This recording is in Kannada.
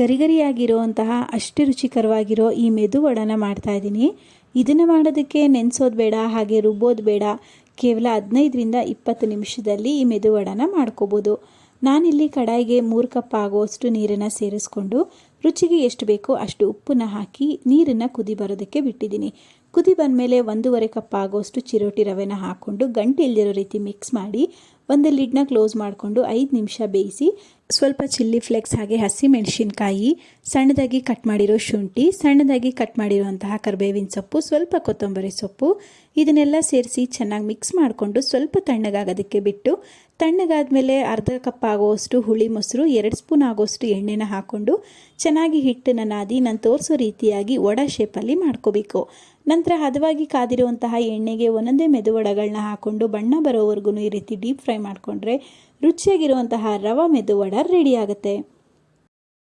ಗರಿಗರಿಯಾಗಿರುವಂತಹ ಅಷ್ಟು ರುಚಿಕರವಾಗಿರೋ ಈ ಮೆದು ವಡನ ಮಾಡ್ತಾ ಇದ್ದೀನಿ. ಇದನ್ನು ಮಾಡೋದಕ್ಕೆ ನೆನೆಸೋದು ಬೇಡ, ಹಾಗೆ ರುಬ್ಬೋದು ಬೇಡ. ಕೇವಲ ಹದಿನೈದರಿಂದ ಇಪ್ಪತ್ತು ನಿಮಿಷದಲ್ಲಿ ಈ ಮೆದು ವಡನ ಮಾಡ್ಕೋಬೋದು. ನಾನಿಲ್ಲಿ ಕಡಾಯಿಗೆ ಮೂರು ಕಪ್ ಆಗುವಷ್ಟು ನೀರನ್ನು ಸೇರಿಸ್ಕೊಂಡು ರುಚಿಗೆ ಎಷ್ಟು ಬೇಕೋ ಅಷ್ಟು ಉಪ್ಪನ್ನ ಹಾಕಿ ನೀರನ್ನು ಕುದಿ ಬರೋದಕ್ಕೆ ಬಿಟ್ಟಿದ್ದೀನಿ. ಕುದಿ ಬಂದಮೇಲೆ ಒಂದೂವರೆ ಕಪ್ ಆಗೋಷ್ಟು ಚಿರೋಟಿ ರವೆನ ಹಾಕ್ಕೊಂಡು ಗಂಟೆ ಇಲ್ದಿರೋ ರೀತಿ ಮಿಕ್ಸ್ ಮಾಡಿ ಒಂದು ಲಿಡ್ನ ಕ್ಲೋಸ್ ಮಾಡಿಕೊಂಡು ಐದು ನಿಮಿಷ ಬೇಯಿಸಿ ಸ್ವಲ್ಪ ಚಿಲ್ಲಿ ಫ್ಲೆಕ್ಸ್ ಹಾಗೆ ಹಸಿ ಮೆಣಸಿನ್ಕಾಯಿ ಸಣ್ಣದಾಗಿ ಕಟ್ ಮಾಡಿರೋ ಶುಂಠಿ, ಸಣ್ಣದಾಗಿ ಕಟ್ ಮಾಡಿರುವಂತಹ ಕರ್ಬೇವಿನ ಸೊಪ್ಪು, ಸ್ವಲ್ಪ ಕೊತ್ತಂಬರಿ ಸೊಪ್ಪು ಇದನ್ನೆಲ್ಲ ಸೇರಿಸಿ ಚೆನ್ನಾಗಿ ಮಿಕ್ಸ್ ಮಾಡಿಕೊಂಡು ಸ್ವಲ್ಪ ತಣ್ಣಗಾಗೋದಕ್ಕೆ ಬಿಟ್ಟು ತಣ್ಣಗಾದ್ಮೇಲೆ ಅರ್ಧ ಕಪ್ ಆಗೋಷ್ಟು ಹುಳಿ ಮೊಸರು, ಎರಡು ಸ್ಪೂನ್ ಆಗೋಷ್ಟು ಎಣ್ಣೆನ ಹಾಕ್ಕೊಂಡು ಚೆನ್ನಾಗಿ ಹಿಟ್ಟನ್ನು ನಾದಿ ನಾನು ತೋರಿಸೋ ರೀತಿಯಾಗಿ ವಡ ಶೇಪಲ್ಲಿ ಮಾಡ್ಕೋಬೇಕು. ನಂತರ ಹದವಾಗಿ ಕಾದಿರುವಂತಹ ಎಣ್ಣೆಗೆ ಒಂದೊಂದೇ ಮೆದುವಡಗಳನ್ನ ಹಾಕ್ಕೊಂಡು ಬಣ್ಣ ಬರೋವರೆಗೂ ಈ ರೀತಿ ಡೀಪ್ ಫ್ರೈ ಮಾಡಿಕೊಂಡ್ರೆ ರುಚಿಯಾಗಿರುವಂತಹ ರವಾ ಮೆದುವಡ ರೆಡಿ ಆಗುತ್ತೆ.